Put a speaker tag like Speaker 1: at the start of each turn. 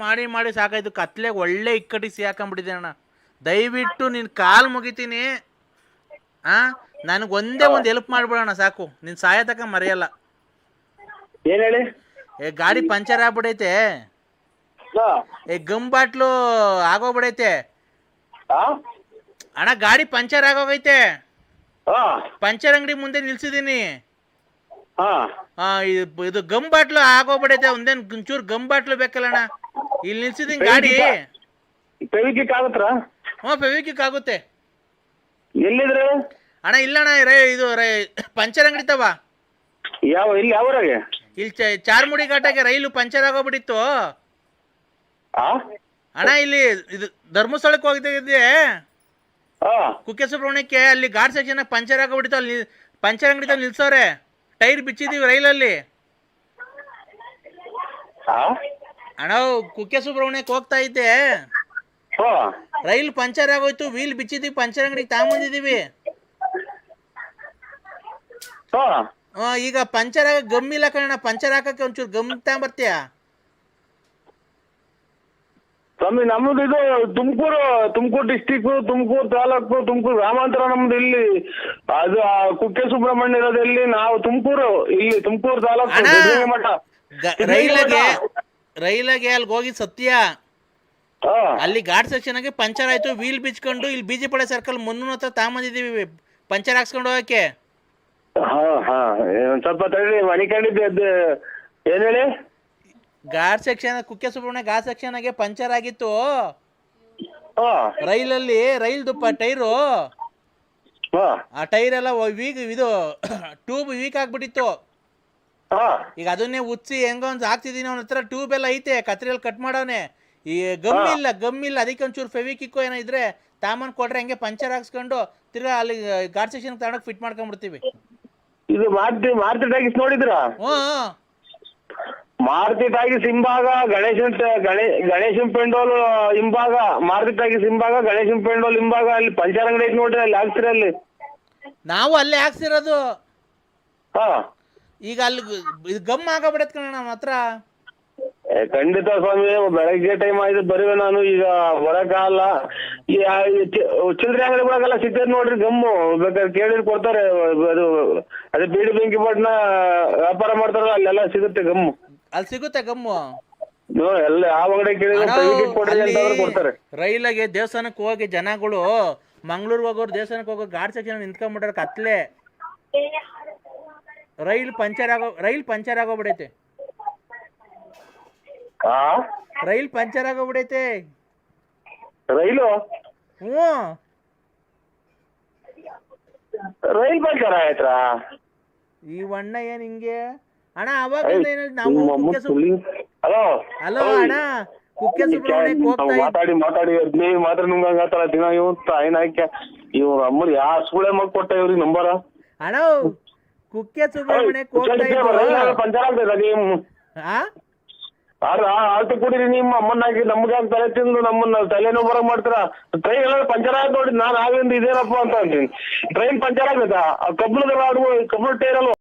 Speaker 1: ಮಾಡಿ ಮಾಡಿ ಸಾಕಾಯ್ತು. ಕತ್ಲೆಗೆ ಒಳ್ಳೆ ಇಕ್ಕಟ್ಟಿ ಸಿಹಾಕೊಂಡ್ಬಿಟ್ಟಿದೆ ಅಣ್ಣ. ದಯವಿಟ್ಟು ನಿನ್ ಕಾಲ್ ಮುಗಿತೀನಿ. ಆ? ನನಗೆ ಒಂದೇ ಒಂದು ಹೆಲ್ಪ್ ಮಾಡ್ಬಿಡೋಣ ಸಾಕು. ನಿನ್ ಸಹಾಯ ತಕ ಮರೆಯಲ್ಲ.
Speaker 2: ಏನ್ ಹೇಳಿ?
Speaker 1: ಏ ಗಾಡಿ ಪಂಚರ್ ಆಗ್ಬಿಡೈತೆ. ಏ ಗಮ್ ಬಾಟ್ಲು ಆಗೋಗ್ಬಿಡೈತೆ. ಅಣ್ಣ ಗಾಡಿ ಪಂಚರ್ ಆಗೋಗೈತೆ. ಪಂಚರ್ ಅಂಗಡಿ ಮುಂದೆ ನಿಲ್ಸಿದೀನಿ. ಇದು ಇದು ಗಮ್ ಬಾಟ್ಲು ಆಗೋಗ್ಬಿಡೈತೆ. ಒಂದೇನ್ ಚೂರು ಗಮ್ ಬಾಟ್ಲು ಬೇಕಲ್ಲ ಅಣ್ಣ. ಇಲ್ಲಿ ನಿಲ್ಸಿದೀನಿ ಗಾಡಿ.
Speaker 2: ಪೆವಿಕಿಕ್ ಆಗುತ್ತ?
Speaker 1: ಹ್ಞೂ ಫೆವಿಕಿಕ್ ಆಗುತ್ತೆ.
Speaker 2: ಎಲ್ಲಿದ್ರೆ?
Speaker 1: ಅಣ್ಣ ಇಲ್ಲ ಅಣ್ಣ ರೈ ಇದು ರೈ ಪಂಚರ್ ಅಂಗಡಿ ತವ.
Speaker 2: ಯಾವ ಇಲ್ಲಿ ಯಾವರಾಗೆ
Speaker 1: ಇಲ್ಲಿ ಚ ಚಾರ್ಮುಡಿ ಘಾಟಾಗೆ ರೈಲು ಪಂಚರ್ ಆಗೋಗ್ಬಿಟ್ಟಿತ್ತು. ಅಣ್ಣ ಇಲ್ಲಿ ಇದು ಧರ್ಮಸ್ಥಳಕ್ಕೆ ಹೋಗ್ತಿದ್ದೆ
Speaker 2: ಹಾ
Speaker 1: ಕುಕ್ಕೆ ಸುಬ್ರಹ್ಮಣ್ಯಕ್ಕೆ ಅಲ್ಲಿ ಘಾಟ್ ಸೆಕ್ಷನ್ ಪಂಚರ್ ಆಗೋಗ್ಬಿಟ್ಟಿತ್ತು. ಅಲ್ಲಿ ಪಂಚರ್ ಅಂಗಡಿ ನಿಲ್ಸೋರೆ ನಿಲ್ಸವ್ರೆ. ಟೈರ್ ಬಿಚ್ಚಿದೀವಿ ರೈಲಲ್ಲಿ. ಅಣ್ಣ ಕುಕ್ಕೆ ಸುಬ್ರಹ್ಮಣ್ಯಕ್ಕೆ ಹೋಗ್ತಾ ಇದ್ದೆ.
Speaker 2: ಓ
Speaker 1: ರೈಲ್ ಪಂಚರ್ ಆಗೋಯ್ತು ವೀಲ್ ಬಿಚ್ಚಿದೀವಿ ಪಂಚರ್ ಅಂಗಡಿಗೆ ತಗೊಂಬಂದಿದೀವಿ ಆ, ಈಗ ಪಂಚರ್ ಆಗ ಗಮ್ ಇಲ್ಲ ಕಣ ಪಂಚರ್ ಹಾಕಕ್ಕೆ ಒಂಚೂರು ಗಮ್ ತಗೊಂಬರ್ತೀಯ?
Speaker 2: ಸ್ವಾಮಿ ನಮ್ದು ಇದು ತುಮಕೂರು ತುಮಕೂರು ಡಿಸ್ಟಿಕ್ ತುಮಕೂರು ತಾಲೂಕು ತುಮಕೂರು ಗ್ರಾಮಾಂತರ ನಮ್ದು ಇಲ್ಲಿ. ಅದು ಆ ಕುಕ್ಕೆ ಸುಬ್ರಹ್ಮಣ್ಯ ಇರೋದು ಎಲ್ಲಿ? ನಾವು ತುಮಕೂರು ಇಲ್ಲಿ ತುಮಕೂರು ತಾಲೂಕು
Speaker 1: ಅಣ್ಣ.
Speaker 2: ಸಿದ್ಧಗಂಗಾ ಮಠ.
Speaker 1: ಗ-
Speaker 2: ಸಿದ್ಧಗಂಗಾ
Speaker 1: ರೈಲಾಗೆ
Speaker 2: ಮಠ.
Speaker 1: ರೈಲಾಗೆ ಅಲ್ಲಿ ಹೋಗಿ ಸತ್ಯ. ಅಲ್ಲಿ ಘಾಟ್ ಸೆಕ್ಷನ್ ಆಗಿ ಪಂಚರ್ ಆಯ್ತು ವೀಲ್ ಬಿಚ್ಕೊಂಡು ಇಲ್ಲಿ ಬಿ ಜೆ ಪಡೆ ಸರ್ಕಲ್ ಮುನ್ನೂರ ಹತ್ರ ತಗೊಂಬಂದಿದ್ದೀವಿ ಪಂಚರ್ ಹಾಕ್ಸ್ಕೊಂಡು ಹೋಗಕ್ಕೆ.
Speaker 2: ಸ್ವಲ್ಪ ಕಂಡಿದ್ದೆ ಏನ್ ಹೇಳಿ?
Speaker 1: ಘಾಟ್ ಸೆಕ್ಷನ್ ಕುಕ್ಕೆ ಸುಬ್ರಹ್ಮಣ್ಯ ಘಾಟ್ ಸೆಕ್ಷನ್ ಆಗಿ ಪಂಚರ್ ಆಗಿತ್ತು. ರೈಲಲ್ಲಿ ರೈಲ್ ದುಪ್ಪ ಟೈರು. ಆ ಟೈರ್ ಎಲ್ಲ ವೀಕ್ ಇದು ಟ್ಯೂಬ್ ವೀಕ್ ಆಗ್ಬಿಟ್ಟಿತ್ತು. ಈಗ ಅದನ್ನೇ ಉಚ್ಚಿ ಹೆಂಗೋ ಒಂದು ಹಾಕ್ತಿದ್ದೀನಿ ಅವನ ಹತ್ರ ಟ್ಯೂಬ್ ಎಲ್ಲ ಐತೆ ಕತ್ರಿಯಲ್ಲಿ ಕಟ್ ಮಾಡೋನೆ. ಈ ಗಮ್ ಇಲ್ಲ ಗಮ್ ಇಲ್ಲ ಅದಕ್ಕೆ ಒಂಚೂರು ಫೆವಿಕಿಕ್ಕೋ ಏನೋ ಇದ್ರೆ ತಾಮನ್ ಕೊಟ್ರೆ ಹಂಗೆ ಪಂಚರ್ ಹಾಕ್ಸ್ಕೊಂಡು ತಿರ್ಗಾ ಅಲ್ಲಿ ಗಾಡ್ ಸೆಕ್ಷನ್ ತಗೊಂಡೋಗಿ ಫಿಟ್ ಮಾಡ್ಕೊಂಡ್ಬಿಡ್ತೀವಿ
Speaker 2: ಇದು ಮಾರ್ತಿ ಮಾರ್ತಿ ಟಾಕಿಸ್ ನೋಡಿದ್ರಾ?
Speaker 1: ಹ್ಞೂ
Speaker 2: ಮಾರುತಿ ಟಾಕೀಸ್ ಹಿಂಭಾಗ ಗಣೇಶನ್ ಗಣೇಶನ್ ಪೆಂಡೋಲ್ ಹಿಂಭಾಗ ಮಾರುತಿ ಟಾಕಿಸ್ ಹಿಂಭಾಗ ಗಣೇಶನ್ ಪೆಂಡೋಲ್ ಹಿಂಭಾಗ ಅಲ್ಲಿ ಪಂಚರ್ ಅಂಗಡಿ ಐತಿ ನೋಡ್ರಿ ಅಲ್ಲಿ ಹಾಕ್ತಿರ ಅಲ್ಲಿ.
Speaker 1: ನಾವು ಅಲ್ಲೇ ಹಾಕ್ಸಿರೋದು.
Speaker 2: ಹಾ.
Speaker 1: ಈಗ ಅಲ್ಲಿ ಇದು ಗಮ್ ಆಗಬಿಡತ್ ಕಣ ನಮ್ಮ ಹತ್ರ
Speaker 2: ಏ, ಖಂಡಿತ ಸ್ವಾಮಿ ಬೆಳಗ್ಗೆ ಟೈಮ್ ಆಯ್ತು ಬರುವೆ ನಾನು ಈಗ ಬರಕ್ಕಾಗಲ್ಲ ಈ ಆ, ಈ ಚಿ- ಚಿಲ್ಲರೆ ಅಂಗಡಿಗಳಿಗೆಲ್ಲ ಸಿಗ್ತೈತೆ ನೋಡ್ರಿ ಗಮ್ಮು. ಬೇಕಾದ್ರೆ ಕೇಳಿದ್ರೆ ಕೊಡ್ತಾರೆ ಅದು ಅದೇ ಬೀಡಿ ಬೆಂಕಿ ಪಟ್ನ ವ್ಯಾಪಾರ ಮಾಡ್ತಾರಲ್ಲ ಅಲ್ಲೆಲ್ಲ ಸಿಗುತ್ತೆ ಗಮ್ಮು.
Speaker 1: ಅಲ್ಲಿ ಸಿಗುತ್ತೆ ಗಮ್ಮು.
Speaker 2: ನೀವು ಎಲ್ಲ ಯಾವ ಅಂಗಡಿ ಕೇಳಿದ್ರೆ
Speaker 1: ಅಣ್ಣ,
Speaker 2: ಪ್ರೈವೇಟ್ ಕೊಡ್ರಿ
Speaker 1: ಅಲ್ಲಿ
Speaker 2: ಅಂತಂದ್ರೆ ಕೊಡ್ತಾರೆ.
Speaker 1: ರೈಲಾಗೆ ದೇವಸ್ಥಾನಕ್ಕೆ ಹೋಗಿ ಜನಗಳು ಮಂಗ್ಳೂರ್ ಹೋಗೋರು ದೇವಸ್ಥಾನಕ್ಕೆ ಹೋಗೋ ಗಾಡ್ ಸೆಕ್ಷನ್ ನಿಂತ್ಕೊಂಡ್ಬಿಟ್ರೆ ಕತ್ಲೆ. ರೈಲ್ ಪಂಚರ್ ಆಗೋ ರೈಲ್ ಪಂಚರ್ ಆಗೋಗ್ಬಿಡೈತೆ.
Speaker 2: ಆ?
Speaker 1: ರೈಲ್ ಪಂಚರ್ ಆಗೋಗ್ಬಿಡೈತೆ.
Speaker 2: ರೈಲು?
Speaker 1: ಹ್ಞೂ.
Speaker 2: ರೈಲ್ ಪಂಚರ್ ಆಯ್ತಾ?
Speaker 1: ಈ ಅಣ್ಣ ಏನ್ ಹಿಂಗೆ? ಅಣ್ಣ ಅವಾಗಿಂದ ಏನ್ ನಾವು ಕುಕ್ಕೆ
Speaker 2: ಹಲೋ?
Speaker 1: ಹಲೋ ಅಣ್ಣ ಕುಕ್ಕೆ ಸುಬ್ರಹ್ಮಣ್ಯಕ್ಕೆ ಹೋಗ್ತಾ
Speaker 2: ಮಾತಾಡಿ ಮಾತಾಡಿ ನೀವು ಮಾತ್ರ ನುಂಗಾಗತ್ತಲ್ಲ ದಿನ ಇವನ್ ತಾಯಿನ ಹಾಕ್ಯ ಇವ್ರ ಅಮ್ಮರು ಯಾ ಸುಳೆ ಮಗ್ ಕೊಟ್ಟ ಇವ್ರಿಗೆ ನಂಬರ?
Speaker 1: ಅಣ್ಣ ಕುಕ್ಕೆ ಸುಬ್ರಹ್ಮಣ್ಯಕ್ಕೆ ಹೋಗ್ತಾ ಆ?
Speaker 2: ಆದ್ರ ಆಳ್ತು ಕುಡೀರಿ ನಿಮ್ಮ ಅಮ್ಮನಾಗಿ ನಮ್ಗೆ ಯಾಕೆ ತಲೆ ತಿಂದು ನಮ್ಮನ್ನ ತಲೆನೋ ಬರ ಮಾಡ್ತೀರ? ಟ್ರೈನ್ ಎಲ್ಲ ಪಂಚರ್ ಆಯ್ತು ನೋಡಿ ನಾನು ಆಗಿಂದ ಇದೇನಪ್ಪ ಅಂತ ಅಂತೀನಿ ಟ್ರೈನ್ ಪಂಚರ್ ಆಗತ್ತಾ? ಕಬ್ಬಣದ ಕಬ್ಬಣ ಟೈರ್ ಅಲ್ವಾ